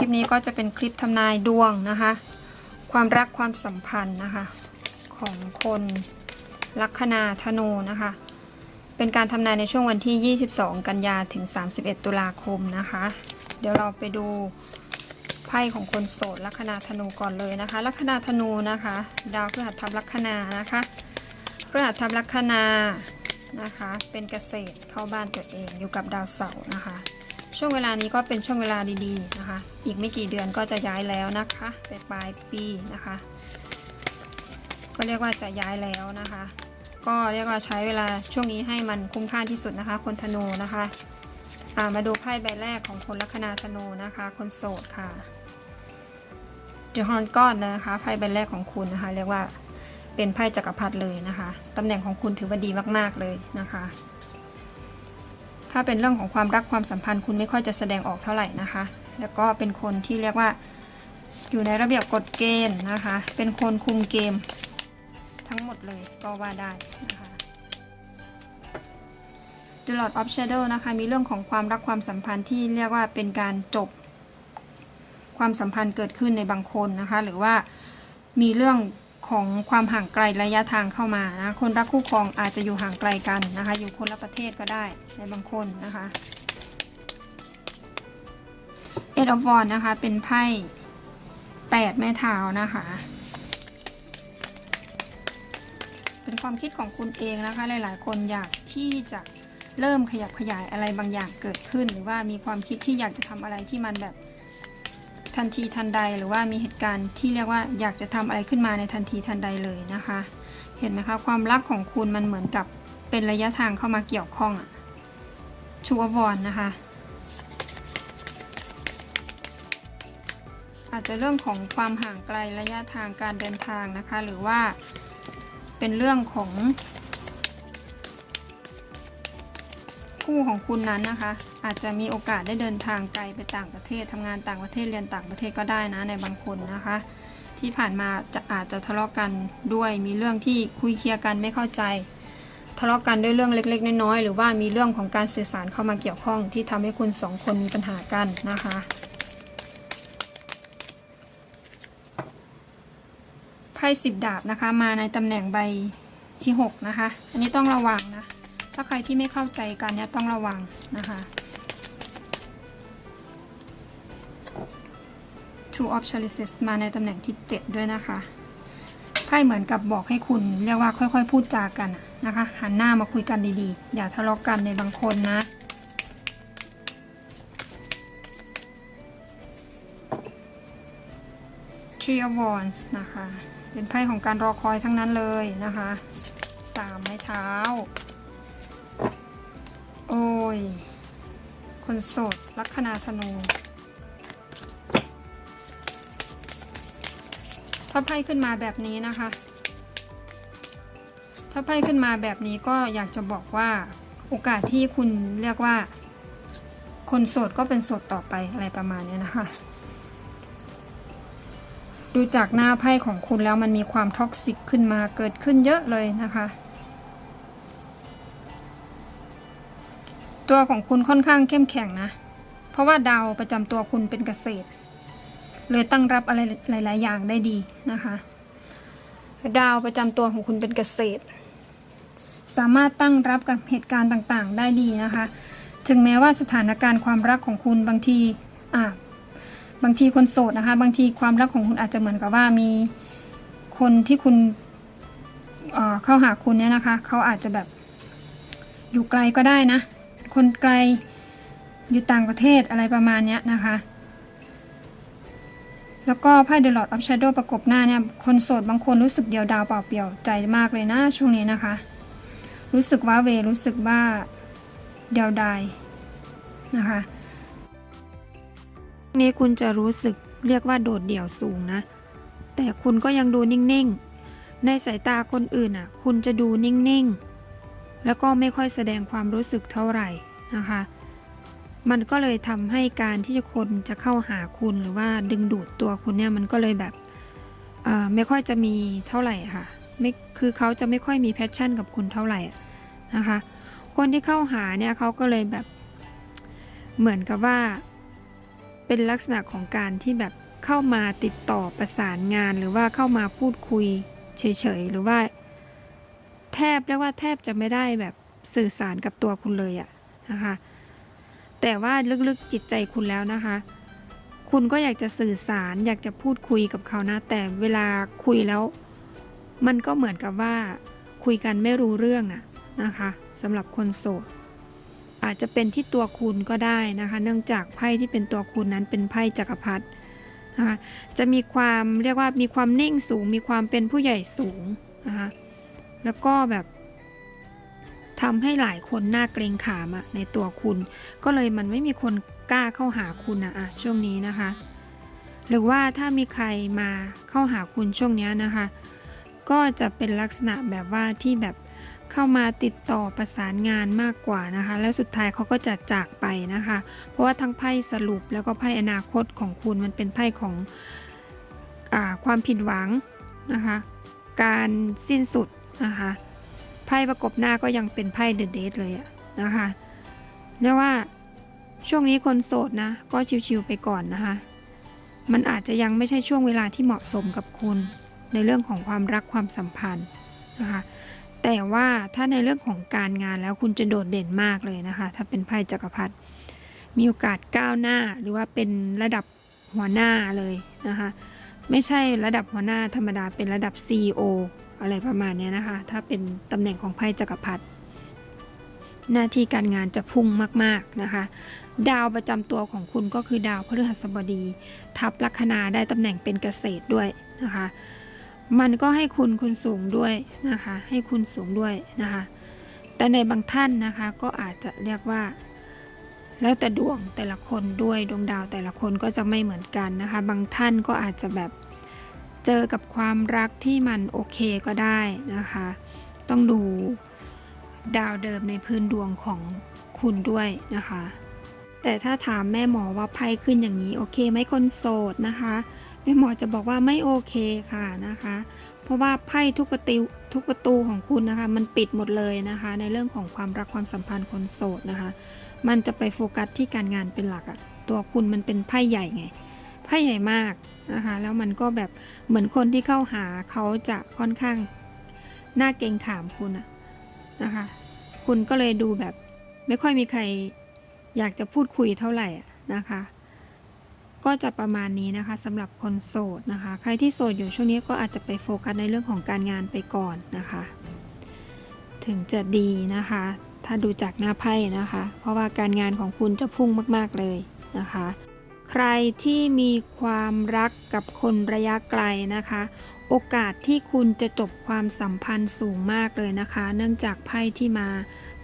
ลิปนี้ก็จะเป็นคลิปทำนายดวงนะคะ ความรักความสัมพันธ์นะคะ ของคนลัคนาธนูนะคะ เป็นการทำนายในช่วงวันที่ 22 กันยาถึง 31 ตุลาคมนะคะ เดี๋ยวเราไปดูไพ่ของคนโสดลัคนาธนูก่อนเลยนะคะ ลัคนาธนูนะคะ ดาวพฤหัสทับลัคนานะคะพฤหัสทับลัคนานะคะ เป็นเกษตรเข้าบ้านตัวเองอยู่กับดาวเสาร์นะคะ ช่วงเวลานี้ก็เป็นช่วงเวลาดีๆนะคะ อีกไม่กี่เดือนก็จะย้ายแล้วนะคะไปปลายปีนะคะ ก็เรียกว่าจะย้ายแล้วนะคะ ก็เรียกว่าใช้เวลาช่วงนี้ให้มันคุ้มค่าที่สุดนะคะ คนธนูนะคะามาดูไพ่ใบแรกของคนลัคนาธนูนะคะ คนโสดค่ะเดอะฮอนก้อนนะคะไพ่ใบแรกของคุณนะคะ เรียกว่าเป็นไพ่จักรพรรดิเลยนะคะตำแหน่งของคุณถือว่าดีมากๆเลยนะคะ ถ้าเป็นเรื่องของความรักความสัมพันธ์คุณไม่ค่อยจะแสดงออกเท่าไหร่นะคะ แล้วก็เป็นคนที่เรียกว่าอยู่ในระเบียบกฎเกณฑ์นะคะ เป็นคนคุมเกม ทั้งหมดเลยก็ว่าได้นะคะ The Lord of Shadow นะคะมีเรื่องของความรักความสัมพันธ์ที่เรียกว่าเป็นการจบ ความสัมพันธ์เกิดขึ้นในบางคนนะคะ หรือว่ามีเรื่อง ของความห่างไกลระยะทางเข้ามานะคนรักคู่ครองอาจจะอยู่ห่างไกลกันนะคะ อยู่คนละประเทศก็ได้ในบางคนนะคะ Eight of Wands นะคะ เป็นไพ่แปดแม่เท้านะคะ เป็นความคิดของคุณเองนะคะ หลาย ๆ คนอยากที่จะเริ่มขยับขยายอะไรบางอย่างเกิดขึ้น หรือว่ามีความคิดที่อยากจะทำอะไรที่มันแบบ ทันทีทันใดหรือว่ามีเหตุการณ์ที่เรียกว่าอยากจะทำอะไรขึ้นมาในทันทีทันใดเลยนะคะ เห็นไหมคะความรักของคุณมันเหมือนกับเป็นระยะทางเข้ามาเกี่ยวข้องอะชูอวอนนะคะ อาจจะเรื่องของความห่างไกลระยะทางการเดินทางนะคะ หรือว่าเป็นเรื่องของ คู่ของคุณนั้นนะคะ อาจจะมีโอกาสได้เดินทางไกลไปต่างประเทศทำงานต่างประเทศเรียนต่างประเทศก็ได้นะในบางคนนะคะ ที่ผ่านมาจะอาจจะทะเลาะกันด้วยมีเรื่องที่คุยเคลียร์กันไม่เข้าใจ ทะเลาะกันด้วยเรื่องเล็ก ๆ น้อยๆหรือว่ามีเรื่องของการสื่อสารเข้ามาเกี่ยวข้อง ที่ทำให้คุณสองคนมีปัญหากันนะคะไพ่สิบดาบนะคะมาในตำแหน่งใบที่หกนะคะ อันนี้ต้องระวังนะ ถ้าใครที่ไม่เข้าใจกันเนี่ยต้องระวังนะคะ Two of Chalices มาในตำแหน่งที่ 7 ด้วยนะคะไพ่เหมือนกับบอกให้คุณเรียกว่าค่อยๆ พูดจากันนะคะ หันหน้ามาคุยกันดีๆ อย่าทะเลาะกันในบางคนนะ Three of Wands นะคะ เป็นไพ่ของการรอคอยทั้งนั้นเลยนะคะสามไม้เท้า โอ้ย คนโสด ลัคนาธนู ถ้าไพ่ขึ้นมาแบบนี้นะคะ ถ้าไพ่ขึ้นมาแบบนี้ก็อยากจะบอกว่าโอกาสที่คุณเรียกว่า คนโสดก็เป็นโสดต่อไปอะไรประมาณนี้นะคะ ดูจากหน้าไพ่ของคุณแล้วมันมีความท็อกซิกขึ้นมาเกิดขึ้นเยอะเลยนะคะ ตัวของคุณค่อนข้างเข้มแข็งนะ เพราะว่าดาวประจำตัวคุณเป็นเกษตรเลยตั้งรับอะไรหลาย ๆ อย่างได้ดีนะคะ ดาวประจำตัวของคุณเป็นเกษตร สามารถตั้งรับกับเหตุการณ์ต่าง ๆ ได้ดีนะคะ ถึงแม้ว่าสถานการณ์ความรักของคุณบางทีอะบางทีคนโสดนะคะ บางทีความรักของคุณอาจจะเหมือนกับว่ามีคนที่คุณเอ่อเข้าหาคุณเนี่ยนะคะ เขาอาจจะแบบอยู่ไกลก็ได้นะ คนไกลอยู่ต่างประเทศอะไรประมาณนี้นะคะ แล้วก็ไพ่ The Lord of Shadow ประกบหน้าเนี่ยคนโสดบางคนรู้สึกเดียวดาวเปล่าเปลี่ยวใจมากเลยนะช่วงนี้นะคะ รู้สึกว่าเวรู้สึกว่าเดียวดายนะคะนี้คุณจะรู้สึกเรียกว่าโดดเดี่ยวสูงนะ แต่คุณก็ยังดูนิ่งๆ ในสายตาคนอื่นอะ คุณจะดูนิ่งๆ แล้วก็ไม่ค่อยแสดงความรู้สึกเท่าไหร่นะคะ มันก็เลยทำให้การที่คนจะเข้าหาคุณหรือว่าดึงดูดตัวคุณเนี่ยมันก็เลยแบบอ่อไม่ค่อยจะมีเท่าไหร่ค่ะไม่คือเขาจะไม่ค่อยมีแพชชั่นกับคุณเท่าไหร่นะคะ คนที่เข้าหาเนี่ยเขาก็เลยแบบเหมือนกับว่า เป็นลักษณะของการที่แบบเข้ามาติดต่อประสานงาน หรือว่าเข้ามาพูดคุยเฉยๆหรือว่า แทบเรียกว่าแทบจะไม่ได้แบบสื่อสารกับตัวคุณเลยอะนะคะ แต่ว่าลึกๆจิตใจคุณแล้วนะคะ คุณก็อยากจะสื่อสารอยากจะพูดคุยกับเขานะ แต่เวลาคุยแล้ว มันก็เหมือนกับว่าคุยกันไม่รู้เรื่องนะนะคะสำหรับคนโสดอาจจะเป็นที่ตัวคุณก็ได้นะคะ เนื่องจากไพ่ที่เป็นตัวคุณนั้นเป็นไพ่จักรพรรดินะคะจะมีความเรียกว่ามีความนิ่งสูง มีความเป็นผู้ใหญ่สูงนะคะ แล้วก็แบบทำให้หลายคนน่าเกรงขามอะในตัวคุณ ก็เลยมันไม่มีคนกล้าเข้าหาคุณนะอะช่วงนี้นะคะ หรือว่าถ้ามีใครมาเข้าหาคุณช่วงนี้นะคะ ก็จะเป็นลักษณะแบบว่าที่แบบเข้ามาติดต่อประสานงานมากกว่านะคะ แล้วสุดท้ายเขาก็จะจากไปนะคะ เพราะว่าทั้งไพ่สรุปแล้วก็ไพ่อนาคตของคุณมันเป็นไพ่ของอความผิดหวังนะคะ การสิ้นสุด นะคะไพ่ประกบหน้าก็ยังเป็นไพ่เดอะเดทเลยอะนะคะเรียกว่าช่วงนี้คนโสดนะ ก็ชิวๆไปก่อนนะคะ มันอาจจะยังไม่ใช่ช่วงเวลาที่เหมาะสมกับคุณ ในเรื่องของความรักความสัมพันธ์นะคะแต่ว่าถ้าในเรื่องของการงานแล้วคุณจะโดดเด่นมากเลยนะคะ ถ้าเป็นไพ่จักรพรรดิมีโอกาสก้าวหน้าหรือว่าเป็นระดับหัวหน้าเลยนะคะ ไม่ใช่ระดับหัวหน้าธรรมดาเป็นระดับ CEO อะไรประมาณนี้นะคะ ถ้าเป็นตำแหน่งของไพ่จักรพรรดิหน้าที่การงานจะพุ่งมากๆนะคะ ดาวประจำตัวของคุณก็คือดาวพฤหัสบดี ทับลัคนาได้ตำแหน่งเป็นเกษตรด้วยนะคะ มันก็ให้คุณคุณสูงด้วยนะคะ ให้คุณสูงด้วยนะคะ แต่ในบางท่านนะคะก็อาจจะเรียกว่าแล้วแต่ดวงแต่ละคนด้วยดวงดาวแต่ละคนก็จะไม่เหมือนกันนะคะ บางท่านก็อาจจะแบบ เจอกับความรักที่มันโอเคก็ได้นะคะ ต้องดูดาวเดิมในพื้นดวงของคุณด้วยนะคะ แต่ถ้าถามแม่หมอว่าไพ่ขึ้นอย่างนี้โอเคไหมคนโสดนะคะแม่หมอจะบอกว่าไม่โอเคค่ะนะคะ เพราะว่าไพ่ทุกประตูทุกประตูของคุณนะคะ มันปิดหมดเลยนะคะ ในเรื่องของความรักความสัมพันธ์คนโสดนะคะ มันจะไปโฟกัสที่การงานเป็นหลักอะตัวคุณมันเป็นไพ่ใหญ่ไงไพ่ใหญ่มาก นะคะแล้วมันก็แบบเหมือนคนที่เข้าหาเขาจะค่อนข้างน่าเกรงขามคุณะนะคะคุณก็เลยดูแบบไม่ค่อยมีใครอยากจะพูดคุยเท่าไหร่นะคะ ก็จะประมาณนี้นะคะสำหรับคนโสดนะคะ ใครที่โสดอยู่ช่วงนี้ก็อาจจะไปโฟกัสในเรื่องของการงานไปก่อนนะคะ ถึงจะดีนะคะ ถ้าดูจากหน้าไพ่นะคะ เพราะว่าการงานของคุณจะพุ่งมาก ๆเลยนะคะ ใครที่มีความรักกับคนระยะไกลนะคะ โอกาสที่คุณจะจบความสัมพันธ์สูงมากเลยนะคะ เนื่องจากไพ่ที่มา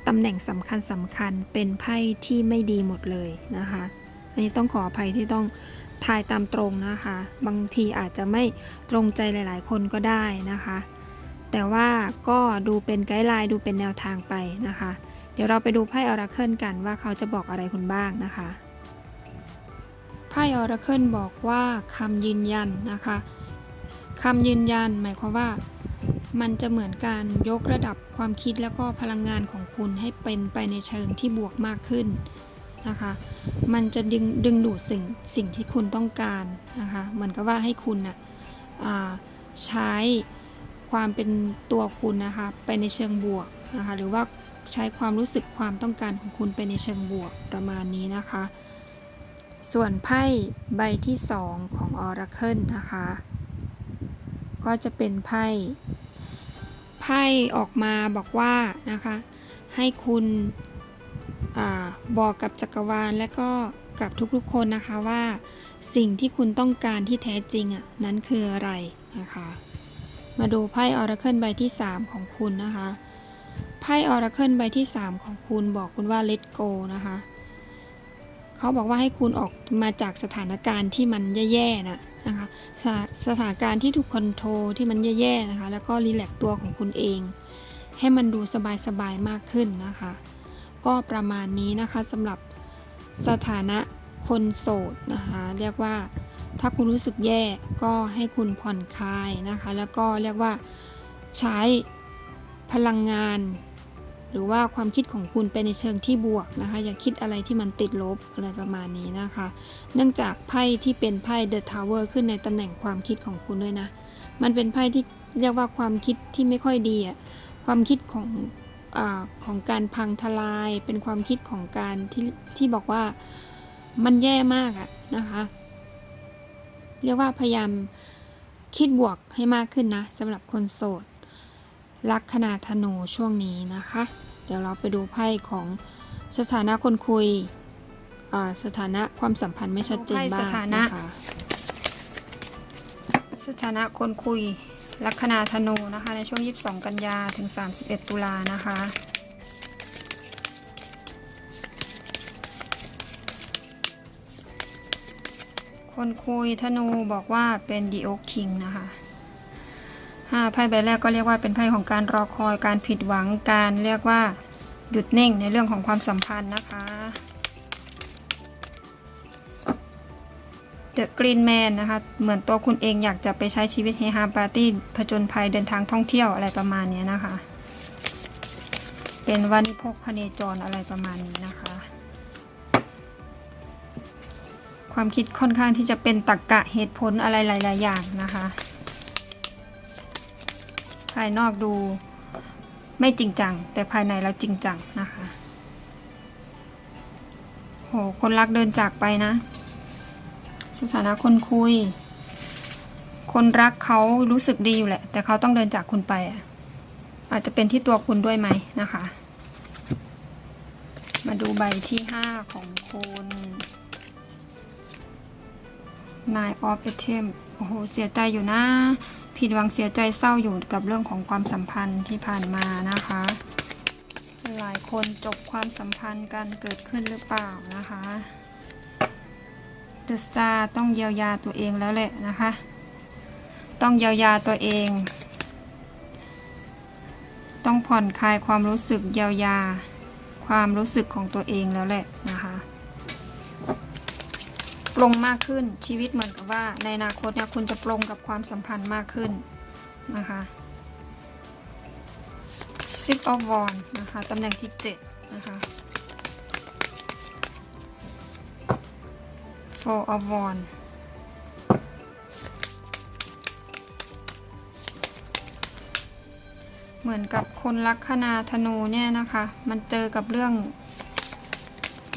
ตำแหน่งสำคัญสำคัญเป็นไพ่ที่ไม่ดีหมดเลยนะคะ อันนี้ต้องขออภัยที่ต้องทายตามตรงนะคะ บางทีอาจจะไม่ตรงใจหลาย ๆ คนก็ได้นะคะ แต่ว่าก็ดูเป็นไกด์ไลน์ดูเป็นแนวทางไปนะคะ เดี๋ยวเราไปดูไพ่ออราเคิลกันว่าเขาจะบอกอะไรคุณบ้างนะคะ พ่ออราเคิลบอกว่าคำยืนยันนะคะคำยืนยันหมายความว่า มันจะเหมือนการยกระดับความคิดแล้วก็พลังงานของคุณให้เป็นไปในเชิงที่บวกมากขึ้นนะคะ มันจะดึงดึงดูดสิ่งสิ่งที่คุณต้องการนะคะเหมือนกับว่าให้คุณนะอ่าใช้ความเป็นตัวคุณนะคะไปในเชิงบวกนะคะหรือว่าใช้ความรู้สึกความต้องการของคุณไปในเชิงบวกประมาณนี้นะคะ ส่วนไพ่ใบที่สองของออราเคิลนะคะ ก็จะเป็นไพ่ ไพ่ออกมาบอกว่านะคะ ให้คุณอบอกกับจักรวาลและก็กับทุกๆคนนะคะว่าสิ่งที่คุณต้องการที่แท้จริงอะนั้นคืออะไรนะคะ มาดูไพ่ออราเคิลใบที่ 3 ของคุณนะคะ ไพ่ออราเคิลใบที่ 3 ของคุณบอกคุณว่า let go นะคะ เขาบอกว่าให้คุณออกมาจากสถานการณ์ที่มันแย่ๆนะนะคะสถาสถานการณ์ที่ถูกคอนโทรลที่มันแย่ๆนะคะ แล้วก็รีแลกตัวของคุณเอง ให้มันดูสบายๆมากขึ้นนะคะ ก็ประมาณนี้นะคะสำหรับสถานะคนโสดนะคะ เรียกว่าถ้าคุณรู้สึกแย่ก็ให้คุณผ่อนคลายนะคะ แล้วก็เรียกว่าใช้พลังงาน รือว่าความคิดของคุณไปในเชิงที่บวกนะคะ อย่าคิดอะไรที่มันติดลบอะไรประมาณนี้นะคะ เนื่องจากไพ่ที่เป็นไพ่ The Tower ขึ้นในตำแหน่งความคิดของคุณด้วยนะ มันเป็นไพ่ที่เรียกว่าความคิดที่ไม่ค่อยดีอะความคิดของอของการพังทลาย เป็นความคิดของการที่ที่บอกว่ามันแย่มากอะนะคะ เรียกว่าพยายามคิดบวกให้มากขึ้นนะสำหรับคนโสดลัคนาธนูช่วงนี้นะคะ เดี๋ยวเราไปดูไพ่ของสถานะคนคุยอ่าสถานะความสัมพันธ์ไม่ชัดเจนไพ่บ้างสถานะนะคะสถานะคนคุย ลัคนาธนูนะคะ ในช่วง 22 กันยาถึง 31 ตุลานะคะคนคุยธนูบอกว่าเป็นดีโอคิงนะคะ ไพ่ใบแรกก็เรียกว่าเป็นไพ่ของการรอคอยการผิดหวังการเรียกว่าหยุดนิ่งในเรื่องของความสัมพันธ์นะคะเดอะกรีนแมนนะคะ เหมือนตัวคุณเองอยากจะไปใช้ชีวิตเฮฮาปาร์ตี้ผจญภัยเดินทางท่องเที่ยวอะไรประมาณนี้นะคะ เป็นวานิพกพเนจรอะไรประมาณนี้นะคะ ความคิดค่อนข้างที่จะเป็นตรกกะเหตุผลอะไรหลาย ๆ อย่างนะคะายนอกดูไม่จริงจัง แต่ภายในแล้วจริงจังนะคะโหคนรักเดินจากไปนะ สถานะคนคุย คนรักเขารู้สึกดีอยู่แหละ แต่เขาต้องเดินจากคุณไปอะอาจจะเป็นที่ตัวคุณด้วยไหมนะคะ มาดูใบที่ 5 ของคุณ Nine of p e t e m โอ้โห เสียใจอยู่นะ ผิดหวังเสียใจเศร้าอยู่กับเรื่องของความสัมพันธ์ที่ผ่านมานะคะ หลายคนจบความสัมพันธ์กันเกิดขึ้นหรือเปล่านะคะ The Star ต้องเยียวยาตัวเองแล้วแหละนะคะ ต้องเยียวยาตัวเอง ต้องผ่อนคลายความรู้สึกเยียวยา ความรู้สึกของตัวเองแล้วแหละนะคะ ปรงมากขึ้นชีวิตเหมือนกับว่า ในอนาคตเนี่ยคุณจะปรงกับความสัมพันธ์มากขึ้นนะคะ Six of Wands นะคะตำแหน่งที่ 7 นะคะ Four of Wands เหมือนกับคนลัคนาธนูเนี่ยนะคะ มันเจอกับเรื่อง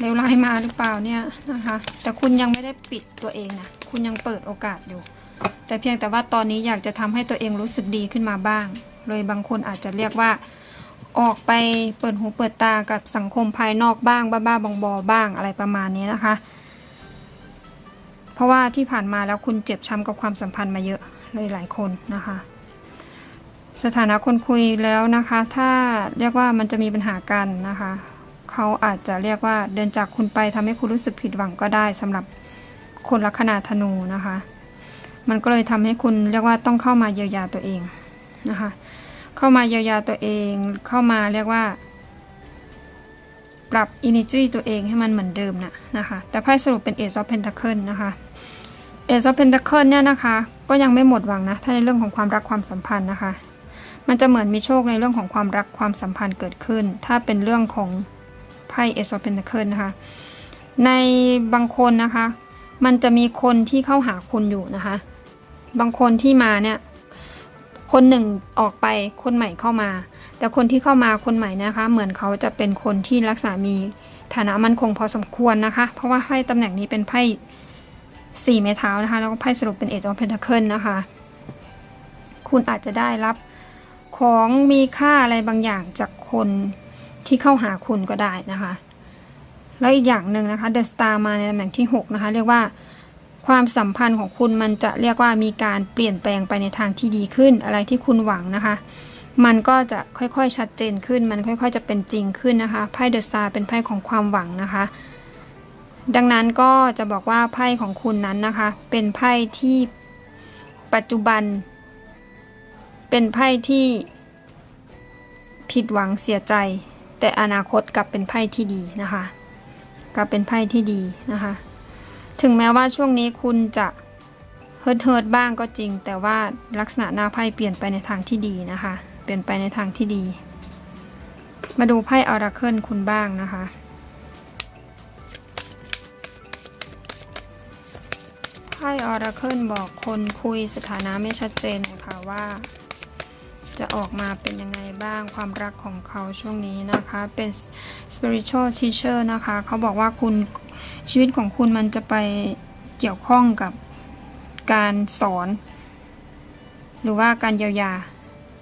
เลวร้ายมาหรือเปล่าเนี่ยนะคะ แต่คุณยังไม่ได้ปิดตัวเองนะ คุณยังเปิดโอกาสอยู่ แต่เพียงแต่ว่าตอนนี้อยากจะทำให้ตัวเองรู้สึกดีขึ้นมาบ้าง เลยบางคนอาจจะเรียกว่า ออกไปเปิดหูเปิดตากับสังคมภายนอกบ้าง บ้าๆบองๆบ้างอะไรประมาณนี้นะคะ เพราะว่าที่ผ่านมาแล้วคุณเจ็บช้ำกับความสัมพันธ์มาเยอะเลยหลายคนนะคะสถานะคนคุยแล้วนะคะ ถ้าเรียกว่ามันจะมีปัญหากันนะคะ เขาอาจจะเรียกว่าเดินจากคุณไปทำให้คุณรู้สึกผิดหวังก็ได้สำหรับคนลัคนาธนูนะคะ มันก็เลยทำให้คุณเรียกว่าต้องเข้ามาเยียวยาตัวเองนะคะ เข้ามาเยียวยาตัวเอง เข้ามาเรียกว่า ปรับ energy ตัวเองให้มันเหมือนเดิมนะนะคะ แต่ไพ่สรุปเป็น Ace of Pentacle นะคะ Ace of Pentacle เนี่ยนะคะ ก็ยังไม่หมดหวังนะ ถ้าในเรื่องของความรักความสัมพันธ์นะคะ มันจะเหมือนมีโชคในเรื่องของความรักความสัมพันธ์เกิดขึ้น ถ้าเป็นเรื่องของ ไพ่ Ace of Pentacle นะคะ ในบางคนนะคะ มันจะมีคนที่เข้าหาคุณอยู่นะคะ บางคนที่มาเนี่ย คนหนึ่งออกไปคนใหม่เข้ามา แต่คนที่เข้ามาคนใหม่นะคะ เหมือนเขาจะเป็นคนที่รักษามีฐานะมั่นคงพอสมควรนะคะ เพราะว่าไพ่ตำแหน่งนี้เป็นไพ่สี่ไม้เท้านะคะ แล้วก็ไพ่สรุปเป็นเอ็ดออฟเพนทาเคิลนะคะ คุณอาจจะได้รับของมีค่าอะไรบางอย่างจากคน ที่เข้าหาคุณก็ได้นะคะ แล้วอีกอย่างหนึ่งนะคะเดอะสตาร์มาในตำแหน่งที่ 6 นะคะ เรียกว่าความสัมพันธ์ของคุณมันจะเรียกว่ามีการเปลี่ยนแปลงไปในทางที่ดีขึ้น อะไรที่คุณหวังนะคะ มันก็จะค่อยๆชัดเจนขึ้น มันค่อยๆ จะเป็นจริงขึ้นนะคะไพ่เดอะสตาร์เป็นไพ่ของความหวังนะคะ ดังนั้นก็จะบอกว่าไพ่ของคุณนั้นนะคะ เป็นไพ่ที่ปัจจุบัน เป็นไพ่ที่ผิดหวังเสียใจ แต่อนาคตกลับเป็นไพ่ที่ดีนะคะ กลับเป็นไพ่ที่ดีนะคะ ถึงแม้ว่าช่วงนี้คุณจะเฮิร์ทเฮิร์ทบ้างก็จริง แต่ว่าลักษณะหน้าไพ่เปลี่ยนไปในทางที่ดีนะคะ เปลี่ยนไปในทางที่ดี มาดูไพ่ออราเคิลคุณบ้างนะคะไพ่ออราเคิลบอกคนคุยสถานะไม่ชัดเจนนะคะว่า จะออกมาเป็นยังไงบ้างความรักของเขาช่วงนี้นะคะ เป็น spiritual teacher นะคะ เขาบอกว่าคุณชีวิตของคุณมันจะไปเกี่ยวข้องกับการสอน หรือว่าการเยียวยา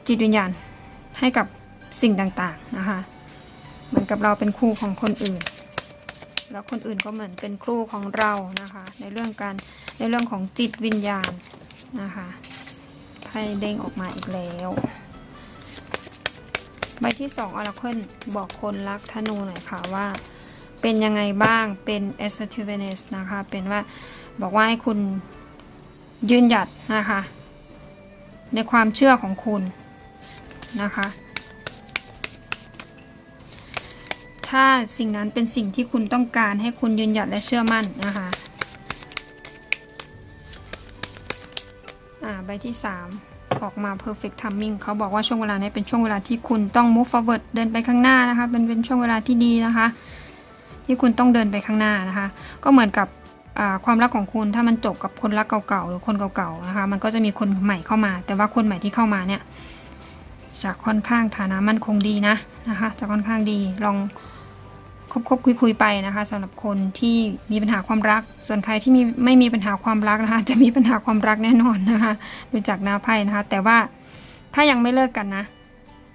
จิตวิญญาณให้กับสิ่งต่างๆนะคะเหมือนกับเราเป็นครูของคนอื่น แล้วคนอื่นก็เหมือนเป็นครูของเรานะคะ ในเรื่องการในเรื่องของจิตวิญญาณนะคะไพ่เด้งออกมาอีกแล้ว ใบที่2 Oracle บอกคนรักธนูหน่อยค่ะว่า เป็นยังไงบ้างเป็น assertiveness นะคะ เป็นว่าบอกว่าให้คุณยืนหยัดนะคะ ในความเชื่อของคุณนะคะ ถ้าสิ่งนั้นเป็นสิ่งที่คุณต้องการให้คุณยืนหยัดและเชื่อมั่นนะคะอ่าใบที่ 3 ออกมา perfect timing เขาบอกว่าช่วงเวลานี้เป็นช่วงเวลาที่คุณต้อง move forward เดินไปข้างหน้านะคะเป็นเป็นช่วงเวลาที่ดีนะคะ ที่คุณต้องเดินไปข้างหน้านะคะ ก็เหมือนกับความรักของคุณถ้ามันจบกับคนรักเก่าๆหรือคนเก่าๆนะคะ มันก็จะมีคนใหม่เข้ามา แต่ว่าคนใหม่ที่เข้ามาเนี่ยจะค่อนข้างฐานะมั่นคงดีนะนะคะจะค่อนข้างดีลอง คบคบคุยคุยไปนะคะสำหรับคนที่มีปัญหาความรัก ส่วนใครที่มีไม่มีปัญหาความรักนะคะ จะมีปัญหาความรักแน่นอนนะคะดูจากหน้าไพ่นะคะ แต่ว่าถ้ายังไม่เลิกกันนะ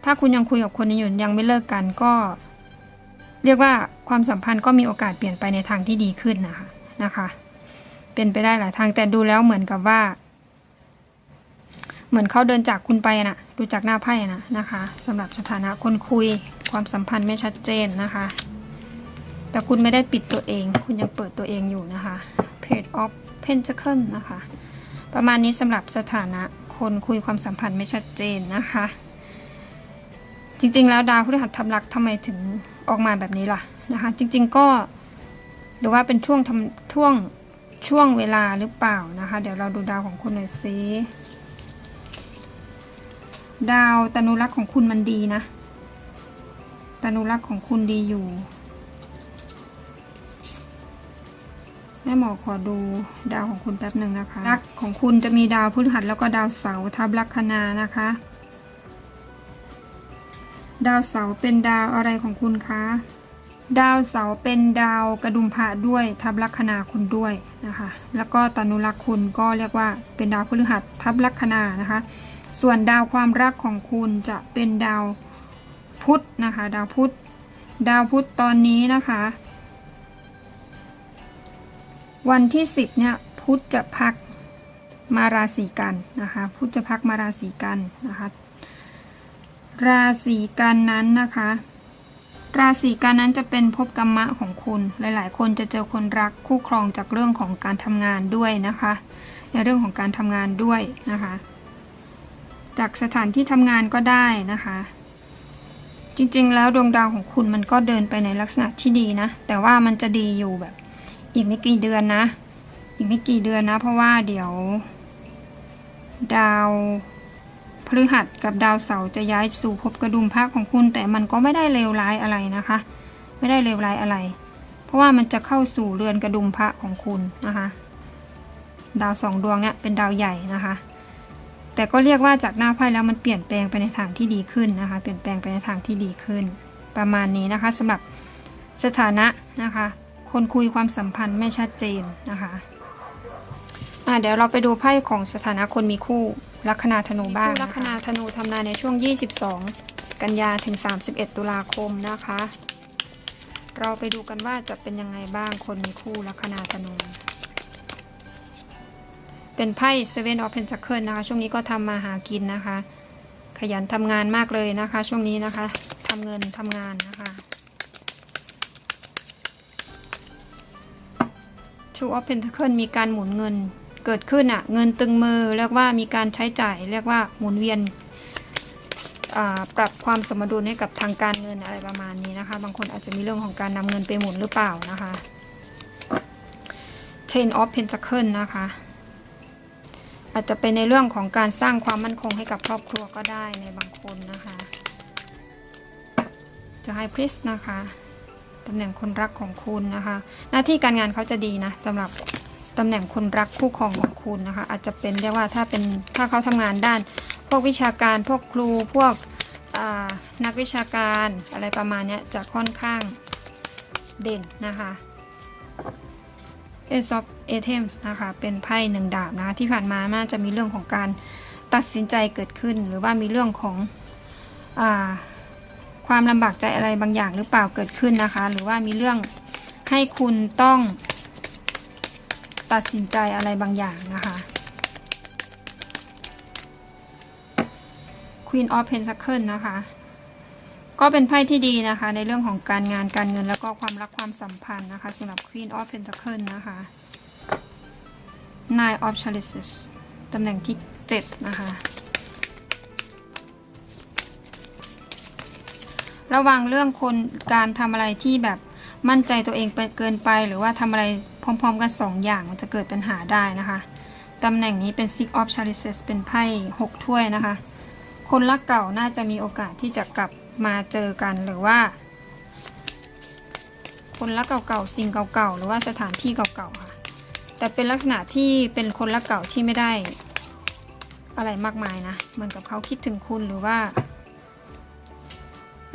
ถ้าคุณยังคุยกับคนนี้อยู่ยังไม่เลิกกันก็ เรียกว่าความสัมพันธ์ก็มีโอกาสเปลี่ยนไปในทางที่ดีขึ้นนะคะนะคะ เป็นไปได้หลายทางแต่ดูแล้วเหมือนกับว่า เหมือนเขาเดินจากคุณไปนะดูจากหน้าไพ่นะนะคะสำหรับสถานะคนคุยความสัมพันธ์ไม่ชัดเจนนะคะ แต่คุณไม่ได้ปิดตัวเอง คุณยังเปิดตัวเองอยู่นะคะ Page of Pentacle นะคะ ประมาณนี้สำหรับสถานะคนคุยความสัมพันธ์ไม่ชัดเจนนะคะ จริงๆ แล้วดาวพฤหัสทำรักทำไมถึงออกมาแบบนี้ล่ะนะคะ จริงๆก็หรือว่าเป็นช่วงทำช่วงช่วงเวลาหรือเปล่านะคะ เดี๋ยวเราดูดาวของคุณหน่อยสิดาวตนุรักษ์ของคุณมันดีนะตนุรักษ์ของคุณดีอยู่ แม่หมอขอดูดาวของคุณแป๊บหนึ่งนะคะรักของคุณจะมีดาวพฤหัสแล้วก็ดาวเสาร์ทับลัคนานะคะ ดาวเสาร์เป็นดาวอะไรของคุณคะดาวเสาร์เป็นดาวกระดุมพระด้วยทับลัคนาคุณด้วยนะคะ แล้วก็ตนุรักษ์คุณก็เรียกว่าเป็นดาวพฤหัสทับลัคนานะคะ ส่วนดาวความรักของคุณจะเป็นดาวพุธนะคะ ดาวพุธดาวพุธตอนนี้นะคะ วันที่ 10เนี่ยพุธจะพักมาราศีกันนะคะพุธจะพักมาราศีกันนะคะราศีกันนั้นนะคะ ราศีกันนั้นจะเป็นภพกรรมะของคุณ หลาย ๆ คนจะเจอคนรักคู่ครองจากเรื่องของการทำงานด้วยนะคะ ในเรื่องของการทำงานด้วยนะคะ จากสถานที่ทำงานก็ได้นะคะ จริงๆ แล้วดวงดาวของคุณมันก็เดินไปในลักษณะที่ดีนะ แต่ว่ามันจะดีอยู่แบบ อีกไม่กี่เดือนนะ อีกไม่กี่เดือนนะ เพราะว่าเดี๋ยว ดาวพฤหัสกับดาวเสาร์จะย้ายสู่ภพกระดุมพระของคุณ แต่มันก็ไม่ได้เลวร้ายอะไรนะคะ ไม่ได้เลวร้ายอะไร เพราะว่ามันจะเข้าสู่เรือนกระดุมพระของคุณนะคะ ดาวสองดวงเนี่ยเป็นดาวใหญ่นะคะ แต่ก็เรียกว่าจากหน้าไพ่แล้วมันเปลี่ยนแปลงไปในทางที่ดีขึ้นนะคะ เปลี่ยนแปลงไปในทางที่ดีขึ้น ประมาณนี้นะคะสำหรับสถานะนะคะ คนคุยความสัมพันธ์ไม่ชัดเจนนะคะอะเดี๋ยวเราไปดูไพ่ของสถานะคนมีคู่ลัคนาธนูบ้างลัคนาธนูทำนายในช่วง 22 กันยาถึง 31 ตุลาคมนะคะ เราไปดูกันว่าจะเป็นยังไงบ้างคนมีคู่ลัคนาธนู เป็นไพ่ Seven of Pentacles นะคะ ช่วงนี้ก็ทำมาหากินนะคะ ขยันทำงานมากเลยนะคะ ช่วงนี้นะคะทำเงินทำงานนะคะ Two of Pentacles มีการหมุนเงินเกิดขึ้นอะเงินตึงมือเรียกว่ามีการใช้จ่ายเรียกว่าหมุนเวียนปรับความสมดุลให้กับทางการเงินอะไรประมาณนี้นะคะ บางคนอาจจะมีเรื่องของการนำเงินไปหมุนหรือเปล่านะคะ Ten of Pentacles นะคะ อาจจะเป็นในเรื่องของการสร้างความมั่นคงให้กับครอบครัวก็ได้ในบางคนนะคะ จะให้พริสนะคะ ตำแหน่งคนรักของคุณนะคะ หน้าที่การงานเขาจะดีนะสำหรับตำแหน่งคนรักคู่ครองของคุณนะคะ อาจจะเป็นเรียกว่าถ้าเป็นถ้าเขาทำงานด้าน พวกวิชาการพวกครูพวกนักวิชาการอะไรประมาณนี้จะค่อนข้างเด่นนะคะ Ace of Items นะคะเป็นไพ่หนึ่งดาบนะคะที่ผ่านมาน่าจะมีเรื่องของการตัดสินใจเกิดขึ้น หรือว่ามีเรื่องของอ ความลำบากใจอะไรบางอย่างหรือเปล่าเกิดขึ้นนะคะ หรือว่ามีเรื่องให้คุณต้องตัดสินใจอะไรบางอย่างนะคะ Queen of Pentacles นะคะ ก็เป็นไพ่ที่ดีนะคะ ในเรื่องของการงานการเงินแล้วก็ความรักความสัมพันธ์นะคะสำหรับ Queen of Pentacles นะคะ Nine of Chalices ตำแหน่งที่ 7 นะคะ ระวังเรื่องคนการทำอะไรที่แบบมั่นใจตัวเองไปเกินไป หรือว่าทำอะไรพร้อม ๆ กัน 2 อย่างมันจะเกิดปัญหาได้นะคะตำแหน่งนี้เป็น Six of Chalices เป็นไพ่ 6 ถ้วยนะคะ คนรักเก่าน่าจะมีโอกาสที่จะกลับมาเจอกันหรือว่า คนรักเก่าๆสิ่งเก่าๆหรือว่าสถานที่เก่าๆค่ะแต่เป็นลักษณะที่เป็นคนรักเก่าที่ไม่ได้อะไรมากมายนะ เหมือนกับเขาคิดถึงคุณหรือว่า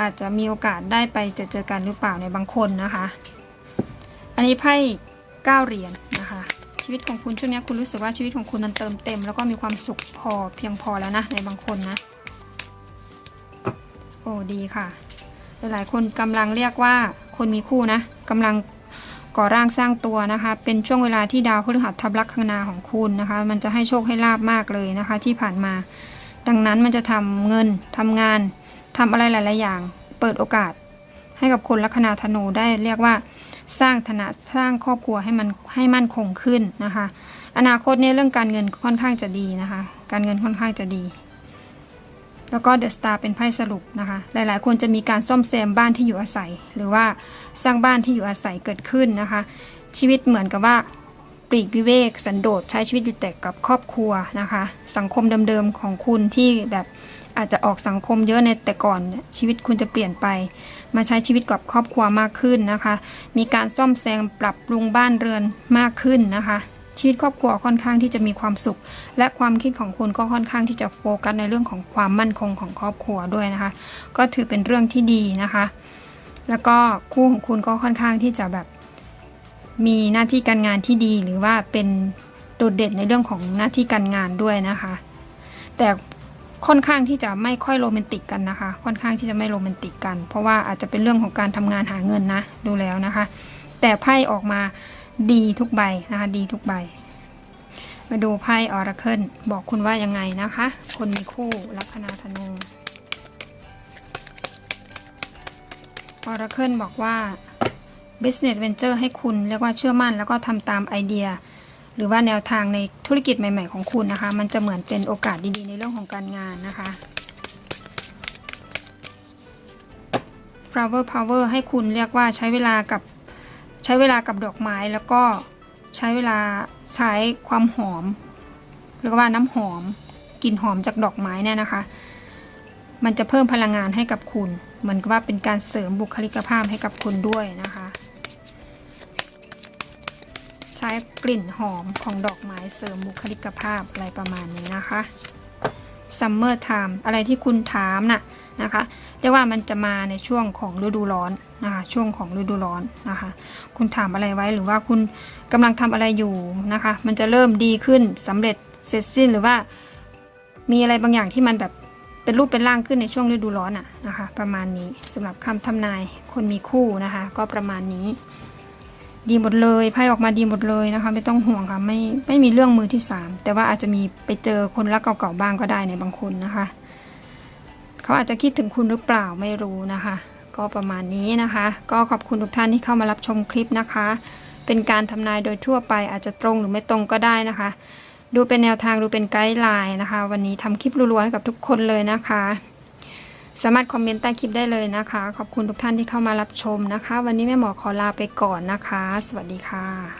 อาจจะมีโอกาสได้ไปเจอเจอกันหรือเปล่าในบางคนนะคะ อันนี้ไพ่เก้าเหรียญนะคะ ชีวิตของคุณช่วงนี้คุณรู้สึกว่าชีวิตของคุณมันเติมเต็ม แล้วก็มีความสุขพอเพียงพอแล้วนะในบางคนนะ โอ้ดีค่ะ หลายคนกำลังเรียกว่าคนมีคู่นะกำลังก่อร่างสร้างตัวนะคะ เป็นช่วงเวลาที่ดาวพฤหัสทับลัคนาของคุณนะคะ มันจะให้โชคให้ลาบมากเลยนะคะ ที่ผ่านมา ดังนั้นมันจะทำเงินทำงาน ทำอะไรหลาย ๆ อย่าง เปิดโอกาส ให้กับคนลัคนาธนูได้เรียกว่า สร้างฐานะสร้างครอบครัวให้มันให้มั่นคงขึ้นนะคะ อนาคตเนี่ยเรื่องการเงินค่อนข้างจะดีนะคะ การเงินค่อนข้างจะดี แล้วก็เดอะสตาร์เป็นไพ่สรุปนะคะ หลาย ๆ คนจะมีการซ่อมแซมบ้านที่อยู่อาศัย หรือว่าสร้างบ้านที่อยู่อาศัยเกิดขึ้นนะคะ ชีวิตเหมือนกับว่าปลีกวิเวกสันโดษใช้ชีวิตอยู่แต่กับครอบครัวนะคะ สังคมเดิมๆของคุณที่แบบ อาจจะออกสังคมเยอะในแต่ก่อนชีวิตคุณจะเปลี่ยนไป มาใช้ชีวิตกับครอบครัวมากขึ้นนะคะ มีการซ่อมแซมปรับปรุงบ้านเรือนมากขึ้นนะคะ ชีวิตครอบครัวค่อนข้างที่จะมีความสุข และความคิดของคุณก็ค่อนข้างที่จะโฟกัสในเรื่องของความมั่นคงของครอบครัวด้วยนะคะ ก็ถือเป็นเรื่องที่ดีนะคะ แล้วก็คู่ของคุณก็ค่อนข้างที่จะแบบ มีหน้าที่การงานที่ดีหรือว่าเป็นโดดเด่นในเรื่องของหน้าที่การงานด้วยนะคะ แต่ ค่อนข้างที่จะไม่ค่อยโรแมนติกกันนะคะ ค่อนข้างที่จะไม่โรแมนติกกัน เพราะว่าอาจจะเป็นเรื่องของการทำงานหาเงินนะดูแล้วนะคะ แต่ไพ่ออกมาดีทุกใบนะคะ ดีทุกใบ มาดูไพ่ออราเคิลบอกคุณว่ายังไงนะคะ คนมีคู่ลัคนาธนูออราเคิลบอกว่า business venture ให้คุณเรียกว่าเชื่อมั่นแล้วก็ทำตามไอเดีย หรือว่าแนวทางในธุรกิจใหม่ ๆ ของคุณนะคะ มันจะเหมือนเป็นโอกาสดีๆ ในเรื่องของการงานนะคะ flower power ให้คุณเรียกว่าใช้เวลากับใช้เวลากับดอกไม้แล้วก็ใช้เวลาใช้ความหอมเรียกว่าน้ำหอมกลิ่นหอมจากดอกไม้เนี่ยนะคะ มันจะเพิ่มพลังงานให้กับคุณ เหมือนกับว่าเป็นการเสริมบุคลิกภาพให้กับคุณด้วยนะคะ ใช้กลิ่นหอมของดอกไม้เสริมบุคลิกภาพอะไรประมาณนี้นะคะ Summer Time อะไรที่คุณถามน่ะนะคะเรียกว่ามันจะมาในช่วงของฤดูร้อนนะคะช่วงของฤดูร้อนนะคะ คุณถามอะไรไว้หรือว่าคุณกำลังทำอะไรอยู่นะคะ มันจะเริ่มดีขึ้นสำเร็จเสร็จสิ้นหรือว่า มีอะไรบางอย่างที่มันแบบเป็นรูปเป็นร่างขึ้นในช่วงฤดูร้อนอะนะคะ ประมาณนี้สำหรับคำทำนายคนมีคู่นะคะ ก็ประมาณนี้ ดีหมดเลยไพ่ออกมาดีหมดเลยนะคะ ไม่ต้องห่วงค่ะไม่ไม่มีเรื่องมือที่สามแต่ว่าอาจจะมีไปเจอคนรักเก่าๆบ้างก็ได้ในบางคนนะคะ เขาอาจจะคิดถึงคุณหรือเปล่าไม่รู้นะคะ ก็ประมาณนี้นะคะ ก็ขอบคุณทุกท่านที่เข้ามารับชมคลิปนะคะ เป็นการทำนายโดยทั่วไปอาจจะตรงหรือไม่ตรงก็ได้นะคะ ดูเป็นแนวทางดูเป็นไกด์ไลน์นะคะ วันนี้ทำคลิปรัวๆให้กับทุกคนเลยนะคะ สามารถคอมเมนต์ใต้คลิปได้เลยนะคะ ขอบคุณทุกท่านที่เข้ามารับชมนะคะ วันนี้แม่หมอขอลาไปก่อนนะคะ สวัสดีค่ะ